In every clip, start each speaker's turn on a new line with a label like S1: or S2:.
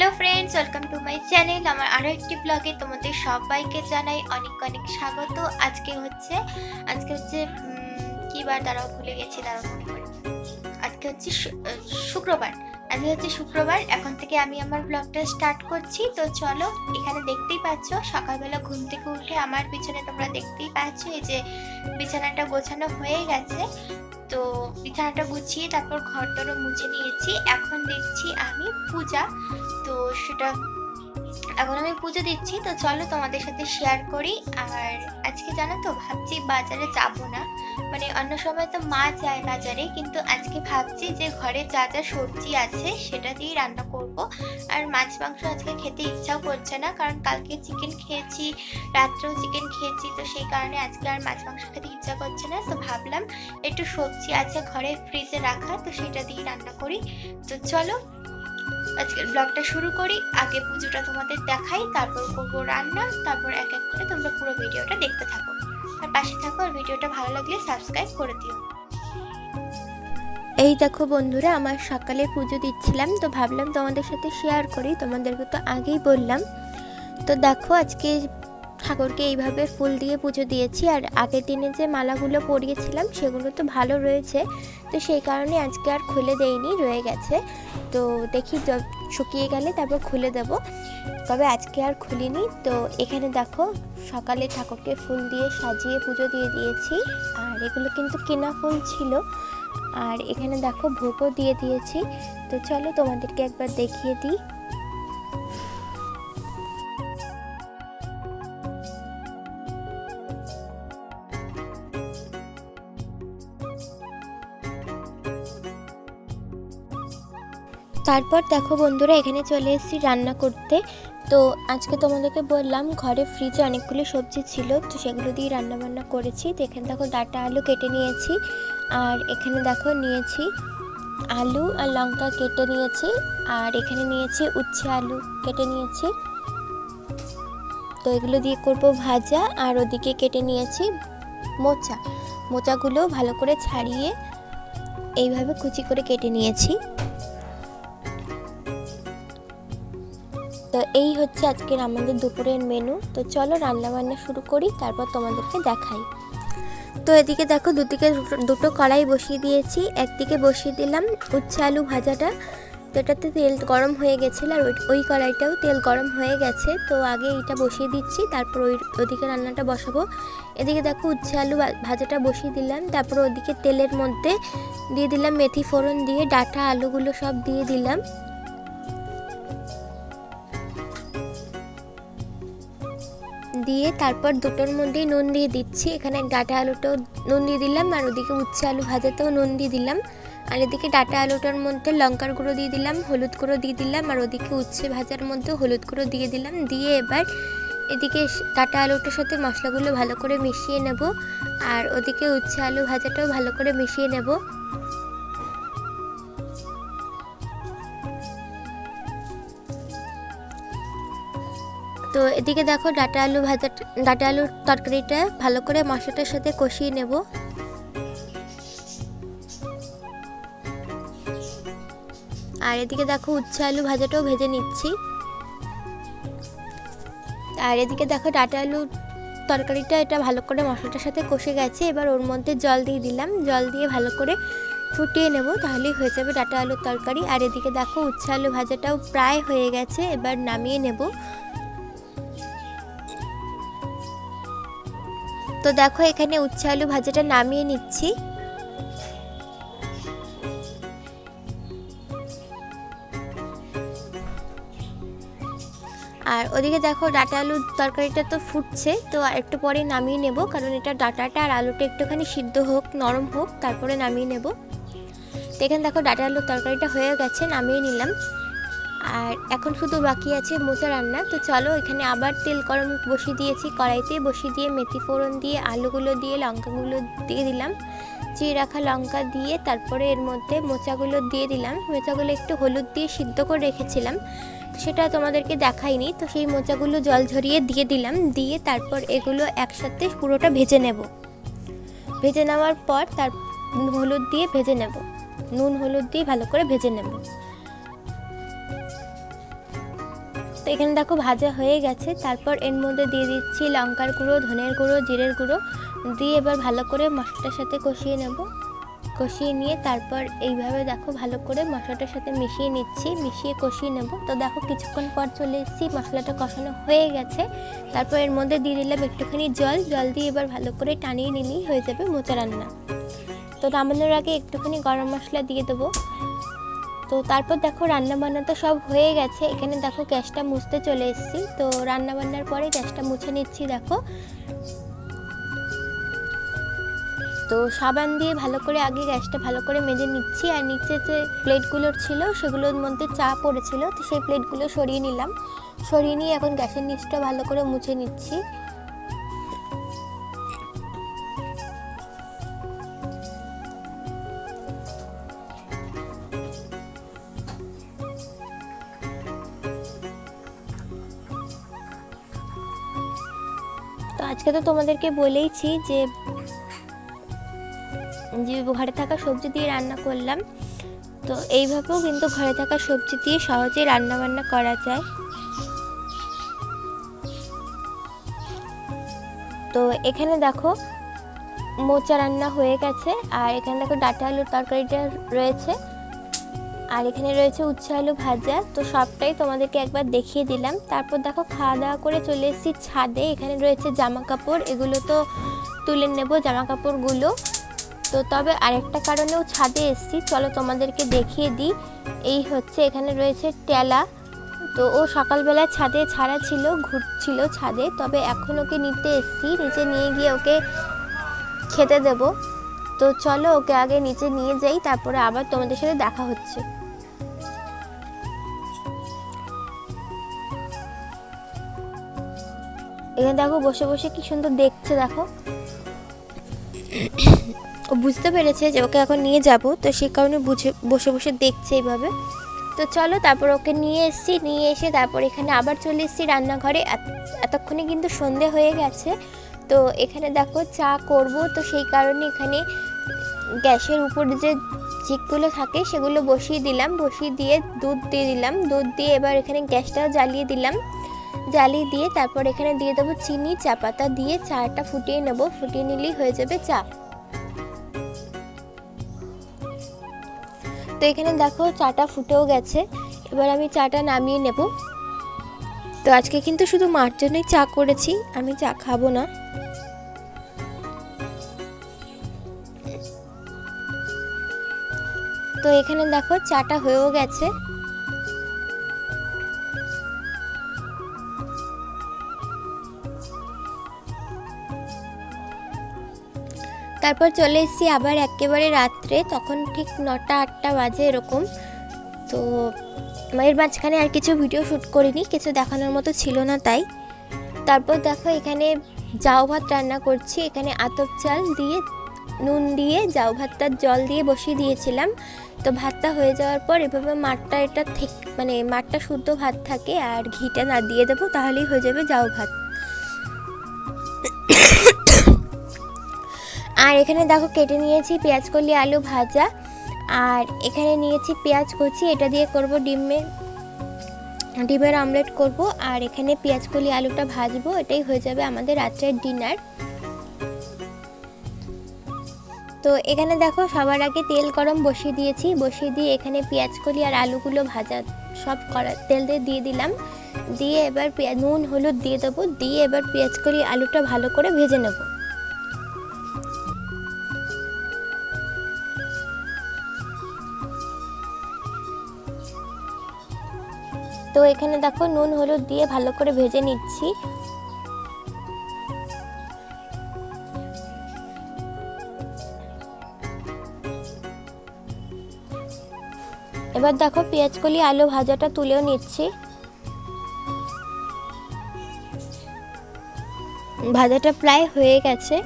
S1: Hello friends, welcome to my channel. আমার আরও একটি ব্লগে তোমাদের সবাইকে জানাই অনেক অনেক স্বাগত। আজকে হচ্ছে আজকে হচ্ছে কি বার দাঁড়াও, ভুলে গেছি, দাঁড়াও মনে করে আজকে হচ্ছে শুক্রবার। আজকে হচ্ছে শুক্রবার, এখন থেকে আমি আমার ব্লগটা স্টার্ট করছি। তো চলো, এখানে দেখতেই পাচ্ছ, সকালবেলা ঘুম থেকে উঠে আমার পিছনে তোমরা দেখতেই পাচ্ছ, এই যে বিছানাটা গোছানো হয়ে গেছে। তো বিছানাটা গুছিয়ে তারপর ঘর টরও মুছে নিয়েছি। এখন দেখছি আমি পূজা। তো সেটা এখন আমি পুজো দিচ্ছি, তো চলো তোমাদের সাথে শেয়ার করি। আর আজকে জানো তো, ভাবছি বাজারে যাব না। মানে অন্য সময় তো মা যায় বাজারে, কিন্তু আজকে ভাবছি যে ঘরে যা যা সবজি আছে সেটা দিয়েই রান্না করব। আর মাছ, মাংস আজকে খেতে ইচ্ছাও করছে না, কারণ কালকে চিকেন খেয়েছি, রাত্রেও চিকেন খেয়েছি, তো সেই কারণে আজকে আর মাছ, মাংস খেতে ইচ্ছা করছে না। তো ভাবলাম একটু সবজি আছে ঘরে ফ্রিজে রাখা, তো সেটা দিয়ে রান্না করি। তো চলো আজকের ব্লগটা শুরু করি। আগে পুজোটা তোমাদের দেখাই, তারপর করব রান্না, তারপর এক এক করে তোমরা পুরো ভিডিওটা দেখতে থাকো। আর পাশে থাকো, আর ভিডিওটা ভালো লাগলে সাবস্ক্রাইব করে দিও। এই দেখো বন্ধুরা, আমার সকালে পুজো দিচ্ছিলাম, তো ভাবলাম তোমাদের সাথে শেয়ার করি। তোমাদেরকে তো আগেই বললাম। তো দেখো, আজকে ঠাকুরকে এইভাবে ফুল দিয়ে পুজো দিয়েছি। আর আগের দিনে যে মালাগুলো পরিয়েছিলাম, সেগুলো তো ভালো রয়েছে। তো সেই কারণে আজকে আর খুলে দেইনি, রয়ে গেছে। তো দেখি শুকিয়ে গেলে তারপর খুলে দেব। তবে আজকে আর খুলিনি। তো এখানে দেখো, সকালে ঠাকুরকে ফুল দিয়ে সাজিয়ে পুজো দিয়ে দিয়েছি। আর এগুলো কিন্তু কেনা ফুল ছিল। আর এখানে দেখো ভোগও দিয়ে দিয়েছি। তো চলো তোমাদেরকে একবার দেখিয়ে দিই। তারপর দেখো বন্ধুরা, এখানে চলে এসেছি রান্না করতে। তো আজকে তোমাদেরকে বললাম, ঘরে ফ্রিজে অনেকগুলো সবজি ছিল, তো সেগুলো দিয়ে রান্নাবান্না করেছি। তো এখানে দেখো ডাটা আলু কেটে নিয়েছি, আর এখানে দেখো নিয়েছি আলু আর লঙ্কা কেটে নিয়েছি, আর এখানে নিয়েছি উচ্ছে আলু কেটে নিয়েছি। তো এগুলো দিয়ে করব ভাজা, আর ওদিকে কেটে নিয়েছি মোচা। মোচাগুলো ভালো করে ছাড়িয়ে এইভাবে কুচি করে কেটে নিয়েছি। তো এই হচ্ছে আজকের আমাদের দুপুরের মেনু তো চলো রান্না বান্না শুরু করি, তারপর তোমাদেরকে দেখাই। তো এদিকে দেখো দুদিকে দুটো- কড়াই বসিয়ে দিয়েছি। একদিকে বসিয়ে দিলাম উচ্ছে আলু ভাজাটা। তো এটাতে তেল গরম হয়ে গেছিল আর ওই- কড়াইটাও তেল গরম হয়ে গেছে। তো আগে এইটা বসিয়ে দিচ্ছি, তারপর ওই, ওদিকে রান্নাটা বসাবো। এদিকে দেখো উচ্ছে আলু ভাজাটা বসিয়ে দিলাম। তারপর ওদিকে তেলের মধ্যে দিয়ে দিলাম মেথি ফোড়ন দিয়ে, ডাটা আলুগুলো সব দিয়ে দিলাম। দিয়ে তারপর দুটোর মধ্যেই নুন দিয়ে দিচ্ছি। এখানে ডাটা আলুটাও নুন দিয়ে দিলাম, আর ওদিকে উচ্ছে আলু ভাজাতেও নুন দিয়ে দিলাম। আর এদিকে ডাটা আলুটার মধ্যে লঙ্কার গুঁড়ো দিয়ে দিলাম, হলুদ গুঁড়ো দিয়ে দিলাম, আর ওদিকে উচ্ছে ভাজার মধ্যে হলুদ গুঁড়ো দিয়ে দিলাম। দিয়ে এবার এদিকে ডাটা আলুটার সাথে মশলাগুলো ভালো করে মিশিয়ে নেব, আর ওদিকে উচ্ছে আলু ভাজাটাও ভালো করে মিশিয়ে নেব। তো এদিকে দেখো ডাটা আলু ভাজা, ডাটা আলুর তরকারিটা ভালো করে মশলাটার সাথে কষিয়ে নেব। আর এদিকে দেখো উচ্ছে আলু ভাজাটাও ভেজে নিচ্ছি। আর এদিকে দেখো ডাটা আলু তরকারিটা এটা ভালো করে মশলাটার সাথে কষে গেছে, এবার ওর মধ্যে জল দিয়ে দিলাম। জল দিয়ে ভালো করে ফুটিয়ে নেব, তাহলেই হয়ে যাবে ডাটা আলুর তরকারি। আর এদিকে দেখো উচ্ছে আলু ভাজাটাও প্রায় হয়ে গেছে, এবার নামিয়ে নেব। তো দেখো, এখানে উচ্ছে আলু ভাজাটা নামিয়ে নিচ্ছি। আর ওদিকে দেখো, ডাটা আলুর তরকারিটা তো ফুটছে, তো আর একটু পরে নামিয়ে নেব, কারণ এটা ডাটাটা আর আলুটা একটুখানি সিদ্ধ হোক, নরম হোক, তারপরে নামিয়ে নেব। তো এখানে দেখো, ডাটা আলুর তরকারিটা হয়ে গেছে, নামিয়ে নিলাম। আর এখন শুধু বাকি আছে মোচা রান্না। তো চলো এখানে আবার তেল গরম বসিয়ে দিয়েছি, কড়াইতে বসিয়ে দিয়ে মেথি ফোড়ন দিয়ে, আলুগুলো দিয়ে, লঙ্কাগুলো দিয়ে দিলাম। চিয়ে রাখা লঙ্কা দিয়ে তারপরে এর মধ্যে মোচাগুলো দিয়ে দিলাম। মোচাগুলো একটু হলুদ দিয়ে সিদ্ধ করে রেখেছিলাম। সেটা তোমাদেরকে দেখাইনি। তো সেই মোচাগুলো জল ঝরিয়ে দিয়ে দিলাম। দিয়ে তারপর এগুলো একসাথে পুরোটা ভেজে নেব। ভেজে নেওয়ার পর তার হলুদ দিয়ে ভেজে নেব। নুন হলুদ দিয়ে ভালো করে ভেজে নেব।
S2: তো এখানে দেখো ভাজা হয়ে গেছে। তারপর এর মধ্যে দিয়ে দিচ্ছি লঙ্কার গুঁড়ো, ধনের গুঁড়ো, জিরের গুঁড়ো। দিয়ে এবার ভালো করে মশলাটার সাথে কষিয়ে নেব। কষিয়ে নিয়ে তারপর এইভাবে দেখো ভালো করে মশলাটার সাথে মিশিয়ে নিচ্ছি, মিশিয়ে কষিয়ে নেব। তো দেখো কিছুক্ষণ পর চলে এসেছি, মশলাটা কষানো হয়ে গেছে। তারপর এর মধ্যে দিয়ে দিলাম একটুখানি জল। জল দিয়ে এবার ভালো করে টানিয়ে নিলেই হয়ে যাবে মোচা রান্না। তো নামানোর আগে একটুখানি গরম মশলা দিয়ে দেবো। তো তারপর দেখো রান্না বান্না তো সব হয়ে গেছে। এখানে দেখো গ্যাসটা মুছতে চলে এসেছি। তো রান্না বান্নার পরে গ্যাসটা মুছে নিচ্ছি, দেখো। তো সাবান দিয়ে ভালো করে আগে গ্যাসটা ভালো করে মেজে নিচ্ছি। আর নিচে যে প্লেটগুলো ছিল, সেগুলোর মধ্যে চা পড়েছিল। তো সেই প্লেটগুলো সরিয়ে নিলাম। সরিয়ে নিয়ে এখন গ্যাসের নিচটা ভালো করে মুছে নিচ্ছি। আজকে তো তোমাদেরকে বলেইছি যে যে ঘরে থাকা সবজি দিয়ে রান্না করলাম। তো এইভাবেও কিন্তু ঘরে থাকা সবজি দিয়ে সহজেই রান্না বান্না করা যায়। তো এখানে দেখো, মোচা রান্না হয়ে গেছে। আর এখানে দেখো ডাটা আলুর তরকারিটা রয়েছে। আর এখানে রয়েছে উচ্ছে আলু ভাজা। তো সবটাই তোমাদেরকে একবার দেখিয়ে দিলাম। তারপর দেখো খাওয়া দাওয়া করে চলে এসেছি ছাদে। এখানে রয়েছে জামা কাপড় এগুলো তো তুলে নেব জামা কাপড়গুলো তো তবে আরেকটা কারণেও ছাদে এসেছি। চলো তোমাদেরকে দেখিয়ে দিই। এই হচ্ছে, এখানে রয়েছে টেলা। তো ও সকালবেলা ছাদে ছাড়া ছিল, ঘুরছিল ছাদে। তবে এখন ওকে নিতে এসেছি। নিচে নিয়ে গিয়ে ওকে খেতে দেব। তো চলো ওকে আগে নিচে নিয়ে যাই, তারপরে আবার তোমাদের সাথে দেখা হচ্ছে। এখানে দেখো, বসে বসে কি সুন্দর দেখছে, দেখো। ও বুঝতে পেরেছে যে ওকে এখন নিয়ে যাব, তো সেই কারণে বুঝে, বসে বসে দেখছে এইভাবে। তো চলো, তারপর ওকে নিয়ে এসেছি, নিয়ে এসে তারপর এখানে আবার চলে এসেছি রান্নাঘরে। এত- এতক্ষণে কিন্তু সন্ধে হয়ে গেছে। তো এখানে দেখো, চা করব, তো সেই কারণে এখানে গ্যাসের উপর যে চিকগুলো থাকে, সেগুলো বসিয়ে দিলাম। বসিয়ে দিয়ে দুধ দিয়ে দিলাম। দুধ দিয়ে এবার এখানে গ্যাসটা জ্বালিয়ে দিলাম। জ্বালিয়ে দিয়ে তারপর এখানে দিয়ে দেবো চিনি, চা পাতা দিয়ে চাটা ফুটিয়ে নেব। ফুটিয়ে নিলেই হয়ে যাবে চা। তো এখানে দেখো চাটা ফুটেও গেছে। এবার আমি চাটা নামিয়ে নেব। তো আজকে কিন্তু শুধু মার জন্যই চা করেছি, আমি চা খাব না। তো এখানে দেখো চাটা হয়েও গেছে। তারপর চলে এসেছি আবার একেবারে রাত্রে, তখন ঠিক নটা, আটটা বাজে এরকম। তো এর মাঝখানে আর কিছু ভিডিও শ্যুট করিনি, কিছু দেখানোর মতো ছিল না তাই। তারপর দেখো এখানে জাউ ভাত রান্না করছি, এখানে আতপ চাল দিয়ে, নুন দিয়ে জাউ ভাতটার জল দিয়ে বসিয়ে দিয়েছিলাম। তো ভাতটা হয়ে যাওয়ার পর এভাবে মাঠটা এটা মানে মাঠটা শুদ্ধ ভাত থাকে, আর ঘিটা না দিয়ে দেবো, তাহলেই হয়ে যাবে জাউ ভাত। আর এখানে দেখো কেটে নিয়েছি পেঁয়াজ কলি, আলু ভাজা। আর এখানে নিয়েছি পেঁয়াজ কুচি, এটা দিয়ে করব ডিমের ডিমের অমলেট করব। আর এখানে পেঁয়াজ কলি, আলুটা ভাজবো, এটাই হয়ে যাবে আমাদের রাত্রের ডিনার তো এখানে দেখো সবার আগে তেল গরম বসিয়ে দিয়েছি, বসিয়ে দিয়ে এখানে পেঁয়াজ কলি আর আলুগুলো ভাজা সব করা, তেল দিয়ে দিয়ে দিলাম। দিয়ে এবার নুন, হলুদ দিয়ে দেবো, দিয়ে এবার পেঁয়াজ কলি, আলুটা ভালো করে ভেজে নেব। তো এখানে দেখো নুন, হলুদ দিয়ে ভালো করে ভেজে নিচ্ছি। এবার দেখো পেঁয়াজ কলি আলু ভাজাটা তুলেও নিচ্ছি। ভাজাটা প্রায় হয়ে গেছে।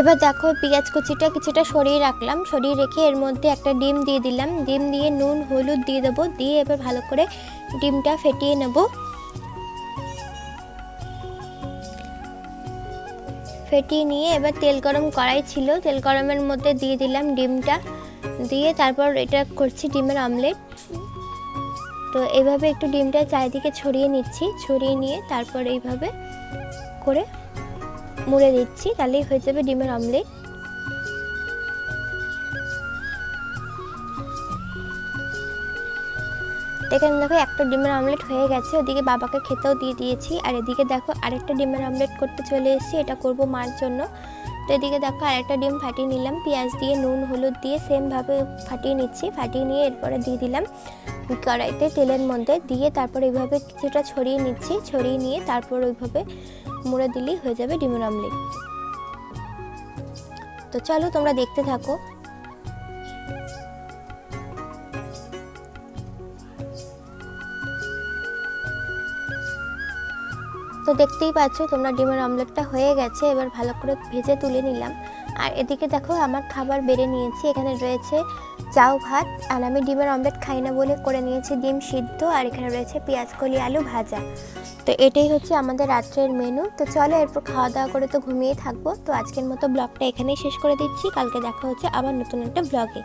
S2: এবার দেখো পেঁয়াজ কুচিটা কিছুটা সরিয়ে রাখলাম। সরিয়ে রেখে এর মধ্যে একটা ডিম দিয়ে দিলাম। ডিম দিয়ে নুন, হলুদ দিয়ে দেবো। দিয়ে এবার ভালো করে ডিমটা ফেটিয়ে নেব। ফেটিয়ে নিয়ে এবার তেল গরম কড়াই ছিল। তেল গরমের মধ্যে দিয়ে দিলাম ডিমটা। দিয়ে তারপর এটা করছি ডিমের আমলেট তো এইভাবে একটু ডিমটা চারিদিকে ছড়িয়ে নিচ্ছি। ছড়িয়ে নিয়ে তারপর এইভাবে করে মুড়ে দিচ্ছি, তাহলেই হয়ে যাবে ডিমের অমলেট। তো এখানে দেখো, একটা ডিমের অমলেট হয়ে গেছে, ওদিকে বাবাকে খেতেও দিয়ে দিয়েছি। আর এদিকে দেখো, আরেকটা ডিমের অমলেট করতে চলে এসেছি, এটা করব মার জন্য। তো এদিকে দেখো, আরেকটা ডিম ফাটিয়ে নিলাম, পেঁয়াজ দিয়ে, নুন, হলুদ দিয়ে সেমভাবে ফাটিয়ে নিচ্ছি। ফাটিয়ে নিয়ে এরপরে দিয়ে দিলাম কড়াইতে তেলের মধ্যে, দিয়ে তারপর এইভাবে কিছুটা ছড়িয়ে নিচ্ছি, ছড়িয়ে নিয়ে তারপর ওইভাবে মুড়ে দিলেই হয়ে যাবে ডিমের আমলেট তো চলো তোমরা দেখতে থাকো। তো দেখতেই পাচ্ছ, তোমরা ডিমের অমলেটটা হয়ে গেছে, এবার ভালো করে ভেজে তুলে নিলাম। আর এদিকে দেখো, আমার খাবার বেড়ে নিয়েছি, এখানে রয়েছে চাউ ভাত, আর আমি ডিমের অমলেট খাই না বলে করে নিয়েছি ডিম সিদ্ধ, আর এখানে রয়েছে পেঁয়াজ কলি আলু ভাজা। তো এটাই হচ্ছে আমাদের রাত্রের মেনু তো চলো, এরপর খাওয়া দাওয়া করে তো ঘুমিয়ে থাকব। তো আজকের মতো ব্লগটা এখানেই শেষ করে দিচ্ছি। কালকে দেখা হচ্ছে আবার নতুন একটা ব্লগে